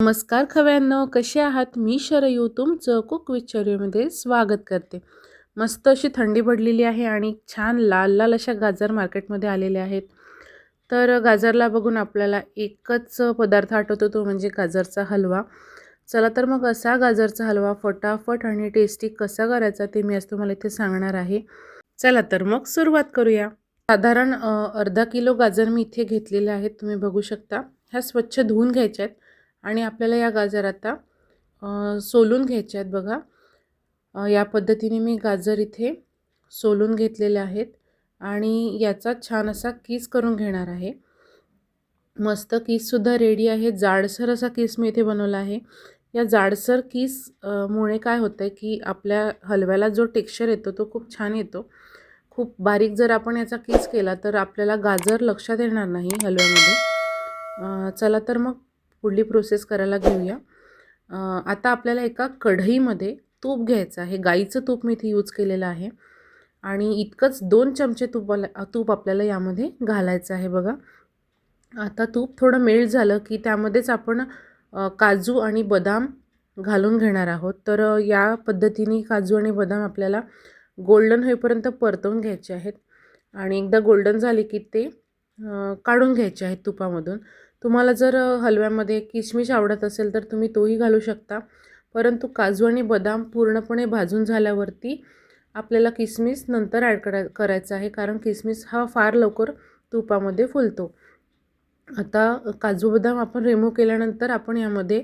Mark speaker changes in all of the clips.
Speaker 1: नमस्कार खव्यांनो कसे आहात? मी शरयू तुमचं कुक विचारूमध्ये स्वागत करते. मस्त अशी थंडी पडलेली आहे आणि छान लाल लाल अशा गाजर मार्केटमध्ये आलेल्या आहेत. तर गाजरला बघून आपल्याला एकच पदार्थ आठवतो तो म्हणजे गाजरचा हलवा. चला तर मग असा गाजरचा हलवा फटाफट आणि टेस्टी कसा करायचा ते मी आज तुम्हाला इथे सांगणार आहे. चला तर मग सुरुवात करूया. साधारण अर्धा किलो गाजर मी इथे घेतलेले आहेत तुम्ही बघू शकता. ह्या स्वच्छ धुवून घ्यायच्या आहेत. आणि आपल्याला या गाजर आता सोलून घ्यायचे आहेत बघा. या पद्धतीने मी गाजर इथे सोलून घेतलेले आहेत आणि याचा छान असा किस करून घेणार आहे. मस्त किससुद्धा रेडी आहे. जाडसर असा किस मी इथे बनवला आहे. या जाडसर किस मुळे काय होतं आहे की आपल्या हलव्याला जो टेक्स्चर येतो तो खूप छान येतो. खूप बारीक जर आपण याचा किस केला तर आपल्याला गाजर लक्षात येणार नाही हलव्यामध्ये. चला तर मग पुढली प्रोसेस करायला घेऊया. आता आपल्याला एका कढईमध्ये तूप घ्यायचं आहे. गाईचं तूप मी इथे यूज केलेलं आहे. आणि इतकंच दोन चमचे तुपाला तूप आपल्याला यामध्ये घालायचं आहे बघा. आता तूप थोडं मेल्ट झालं की त्यामध्येच आपण काजू आणि बदाम घालून घेणार आहोत. तर या पद्धतीने काजू आणि बदाम आपल्याला गोल्डन होईपर्यंत परतवून घ्यायचे आहेत. आणि एकदा गोल्डन झाले की ते काढून घ्यायचे आहेत तुपामधून. तुम्हाला जर हलव्यामध्ये किशमिश आवडत असेल तर तुम्ही तोही घालू शकता. परंतु काजू आणि बदाम पूर्णपणे भाजून झाल्यावरती आपल्याला किसमिस नंतर ॲड करा करायचं आहे. कारण किसमिस हा फार लवकर तुपामध्ये फुलतो. आता काजू बदाम आपण रिमूव्ह केल्यानंतर आपण यामध्ये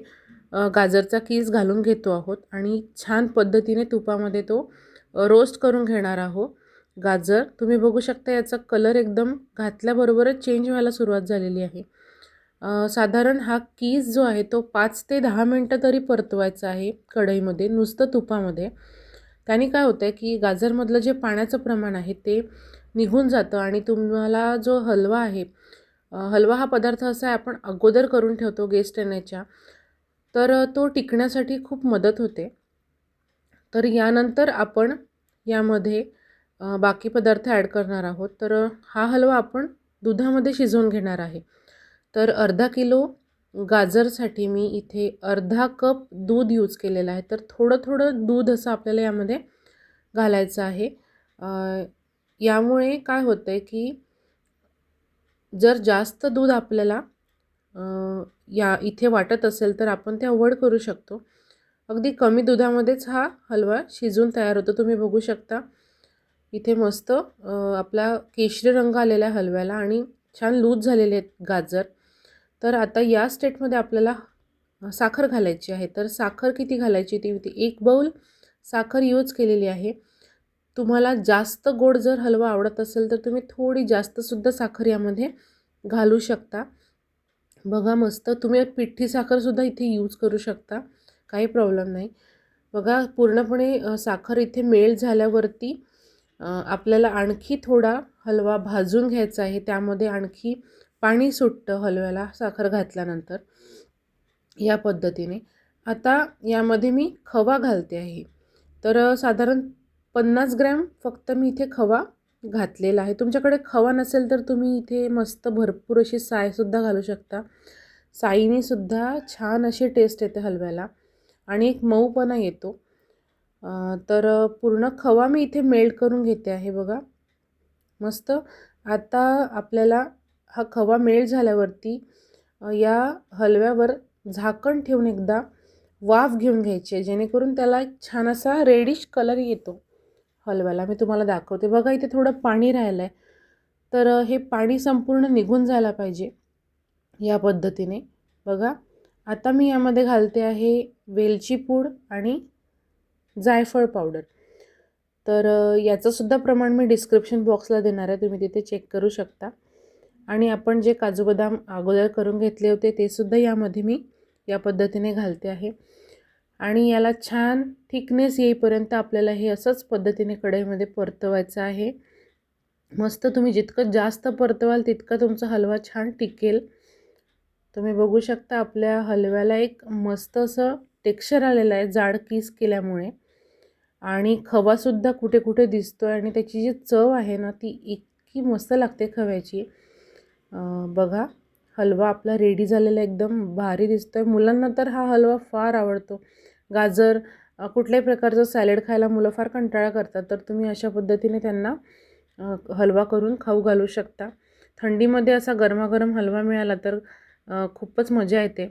Speaker 1: गाजरचा कीस घालून घेतो आहोत. आणि छान पद्धतीने तुपामध्ये तो रोस्ट करून घेणार आहोत. गाजर तुम्ही बघू शकता याचा कलर एकदम घातल्याबरोबरच चेंज व्हायला सुरुवात झालेली आहे. साधारण हा कीस जो आहे तो पाच ते दहा मिनटं तरी परतवायचा आहे कढईमध्ये नुसतं तुपामध्ये. त्याने काय होतं आहे की गाजरमधलं जे पाण्याचं प्रमाण आहे ते निघून जातं आणि तुम्हाला जो हलवा आहे हलवा हा पदार्थ असा आहे आपण अगोदर करून ठेवतो गेस्ट येण्याच्या तर तो टिकण्यासाठी खूप मदत होते. तर यानंतर आपण यामध्ये बाकी पदार्थ ॲड करणार आहोत. तर हा हलवा आपण दुधामध्ये शिजवून घेणार आहे. तर अर्धा किलो गाजरसाठी मी इथे अर्धा कप दूध यूज केलेलं आहे. तर थोडं थोडं दूध असं आपल्याला यामध्ये घालायचं आहे. यामुळे काय होतं आहे की जर जास्त दूध आपल्याला या इथे वाटत असेल तर आपण ते अवॉइड करू शकतो. अगदी कमी दुधामध्येच हा हलवा शिजून तयार होतो. तुम्ही बघू शकता. इथे मस्त आपला केशरी रंग आलेला आहे हलव्याला आणि छान लूज झालेले आहेत गाजर. तर आता या स्टेटमध्ये आपल्याला साखर घालायची आहे. तर साखर किती घालायची ती होती एक बाऊल साखर यूज केलेली आहे. तुम्हाला जास्त गोड जर हलवा आवडत असेल तर तुम्ही थोडी जास्तसुद्धा साखर यामध्ये घालू शकता. बघा मस्त तुम्ही पिठी साखरसुद्धा इथे यूज करू शकता. काही प्रॉब्लेम नाही. बघा पूर्णपणे साखर इथे मेळ झाल्यावरती आपल्याला आणखी थोडा हलवा भाजून घ्यायचा आहे. त्यामध्ये आणखी पाणी सुटतं हलव्याला साखर घातल्यानंतर या पद्धतीने. आता यामध्ये मी खवा घालते आहे. तर साधारण पन्नास ग्रॅम फक्त मी इथे खवा घातलेला आहे. तुमच्याकडे खवा नसेल तर तुम्ही इथे मस्त भरपूर अशी सायसुद्धा घालू शकता. साईनेसुद्धा छान अशी टेस्ट येते हलव्याला आणि एक मऊपणा येतो. तर पूर्ण खवा मी इथे मेल्ट करून घेते आहे बघा. मस्त. आता आपल्याला हा खवा मेळ झाल्यावरती या हलव्यावर झाकण ठेवून एकदा वाफ घेऊन घ्यायची. आहे जेणेकरून त्याला एक छान असा रेडिश कलर येतो हलव्याला. मी तुम्हाला दाखवते. बघा इथे थोडं पाणी राहिलं आहे तर हे पाणी संपूर्ण निघून जायला पाहिजे या पद्धतीने. बघा आता मी यामध्ये घालते आहे वेलची पूड आणि जायफळ पावडर. तर याचंसुद्धा प्रमाण मी डिस्क्रिप्शन बॉक्सला देणार आहे. तुम्ही तिथे चेक करू शकता. आणि आपण जे काजू बदाम अगोदर करून घेतले होते ते सुद्धा यामध्ये मी या पद्धतीने घालते आहे. आणि याला छान थिकनेस येईपर्यंत आपल्याला हे असंच पद्धतीने कढईमध्ये परतवायचं आहे. मस्त तुम्ही जितकं जास्त परतवाल तितकं तुमचा हलवा छान टिकेल. तुम्ही बघू शकता आपल्या हलव्याला एक मस्त असं टेक्स्चर आलेलं आहे जाड किस केल्यामुळे. आणि खवासुद्धा कुठे कुठे दिसतो आहे आणि त्याची जी चव आहे ना ती इतकी मस्त लागते खव्याची. बघा हलवा आपला रेडी झालेला एकदम भारी दिसतोय. मुलांना तर हा हलवा फार आवडतो. गाजर कुठल्याही प्रकारचं सॅलड खायला मुलं फार कंटाळा करतात. तर तुम्ही अशा पद्धतीने त्यांना हलवा करून खाऊ घालू शकता. थंडीमध्ये असा गरमागरम हलवा मिळाला तर खूपच मजा येते.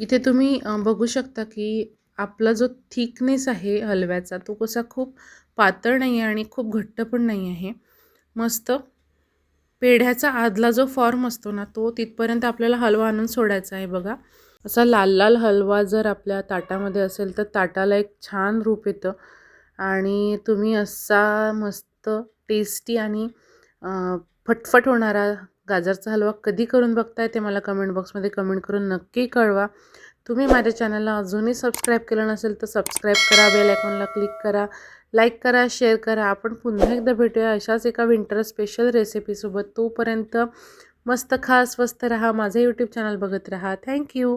Speaker 1: इथे तुम्ही बघू शकता की आपला जो थिकनेस आहे हलव्याचा तो कसा खूप पातळ नाही आहे आणि खूप घट्ट पण नाही आहे मस्त पेढ्याचा आदला जो फॉर्म असतो ना तो तिथपर्यंत आपल्याला हलवा आणून सोडायचा आहे बघा. असा लाल लाल हलवा जर आपल्या ताटामध्ये असेल तर ताटाला एक छान रूप येतं. आणि तुम्ही असा मस्त टेस्टी आणि फटफट होणारा गाजरचा हलवा कधी करून बघताय ते मला कमेंट बॉक्समध्ये कमेंट करून नक्की कळवा. तुम्ही माझ्या चॅनलला अजूनही सबस्क्राईब केलं नसेल तर सबस्क्राईब करा बेल आयकॉनला क्लिक करा लाईक करा शेअर करा. आपण पुन्हा एकदा भेटूया अशाच एका विंटर स्पेशल रेसिपीसोबत तोपर्यंत मस्त खा स्वस्त राहा माझं यूट्यूब चॅनल बघत राहा. थँक्यू